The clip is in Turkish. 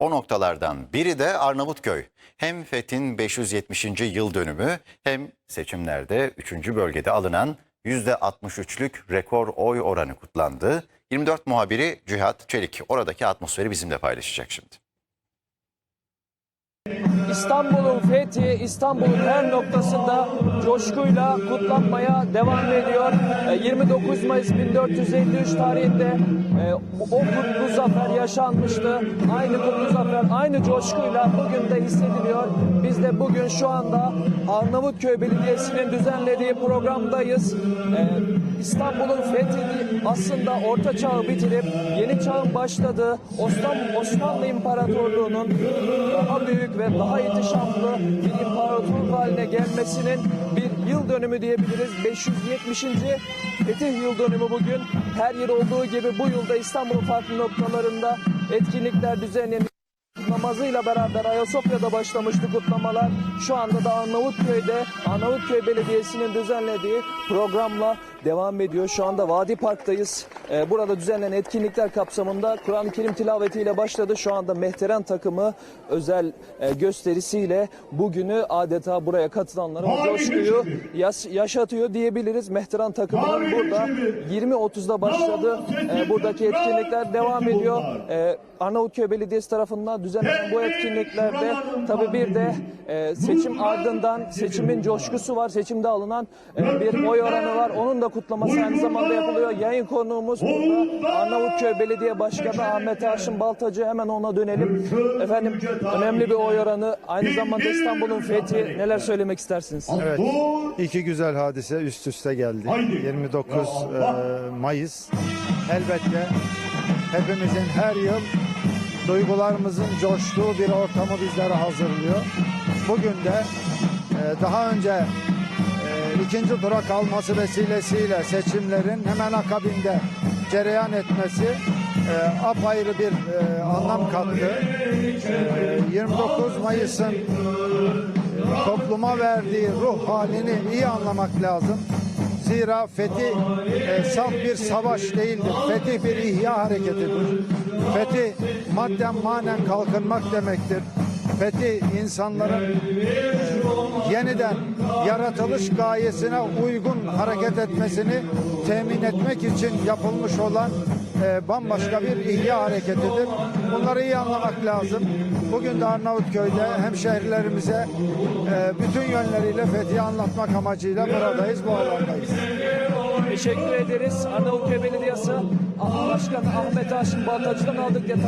O noktalardan biri de Arnavutköy. Hem Fethin 570. yıl dönümü hem seçimlerde 3. bölgede alınan %63'lük rekor oy oranı kutlandı. 24 muhabiri Cihat Çelik oradaki atmosferi bizimle paylaşacak şimdi. İstanbul'un fethi İstanbul'un her noktasında coşkuyla kutlanmaya devam ediyor. E, 29 Mayıs 1453 tarihinde e, o kutlu zafer yaşanmıştı. Aynı kutlu zafer aynı coşkuyla bugün de hissediliyor. Biz de bugün şu anda Arnavutköy Belediyesi'nin düzenlediği programdayız. E, İstanbul'un fethi aslında orta çağı bitirip yeni çağın başladığı Osmanlı, Osmanlı İmparatorluğu'nun daha büyük ve daha ihtişamlı bir imparatorluk haline gelmesinin bir yıl dönümü diyebiliriz. 570. Fetih yıl dönümü bugün. Her yıl olduğu gibi bu yılda İstanbul'un farklı noktalarında etkinlikler düzenleniyor. Namazıyla beraber Ayasofya'da başlamıştı kutlamalar. Şu anda da Arnavutköy'de Arnavutköy Belediyesi'nin düzenlediği programla devam ediyor. Şu anda Vadi Park'tayız. Ee, burada düzenlenen etkinlikler kapsamında Kur'an-ı Kerim tilavetiyle başladı. Şu anda Mehteren takımı özel e, gösterisiyle bugünü adeta buraya katılanlara coşkuyu yaş- yaşatıyor diyebiliriz. Mehteren takımının burada 20.30'da başladı. Ee, buradaki etkinlikler devam ediyor. Ee, Arnavutköy Belediyesi tarafından düzenlenen bu etkinliklerde tabii bir de e, seçim ardından seçimin coşkusu var. Seçimde alınan e, bir oy oranı var. Onun da kutlaması aynı zamanda yapılıyor. Yayın konuğumuz burada Arnavutköy Belediye Başkanı Ahmet Haşim Baltacı. Hemen ona dönelim. Efendim önemli bir oy oranı. Aynı zamanda İstanbul'un fethi. Neler söylemek istersiniz? Evet. İki güzel hadise üst üste geldi. 29 e, Mayıs. Elbette hepimizin her yıl duygularımızın coştuğu bir ortamı bizlere hazırlıyor. Bugün de e, daha önce e, ikinci tura kalması vesilesiyle seçimlerin hemen akabinde cereyan etmesi e, apayrı bir e, anlam kattı. E, 29 Mayıs'ın topluma verdiği ruh halini iyi anlamak lazım. Zira fetih e, saf bir savaş değildir. Fetih bir ihya hareketidir. Fetih madden manen kalkınmak demektir. Fetih insanların yeniden yaratılış gayesine uygun hareket etmesini temin etmek için yapılmış olan e, bambaşka bir ihya hareketidir. Bunları iyi anlamak lazım. Bugün de Arnavutköy'de hemşehrilerimize e, bütün yönleriyle fethi anlatmak amacıyla buradayız, bu alandayız. Teşekkür ederiz. Arnavutköy Belediyesi Başkanı Ahmet Haşim Baltacı'dan aldık detay.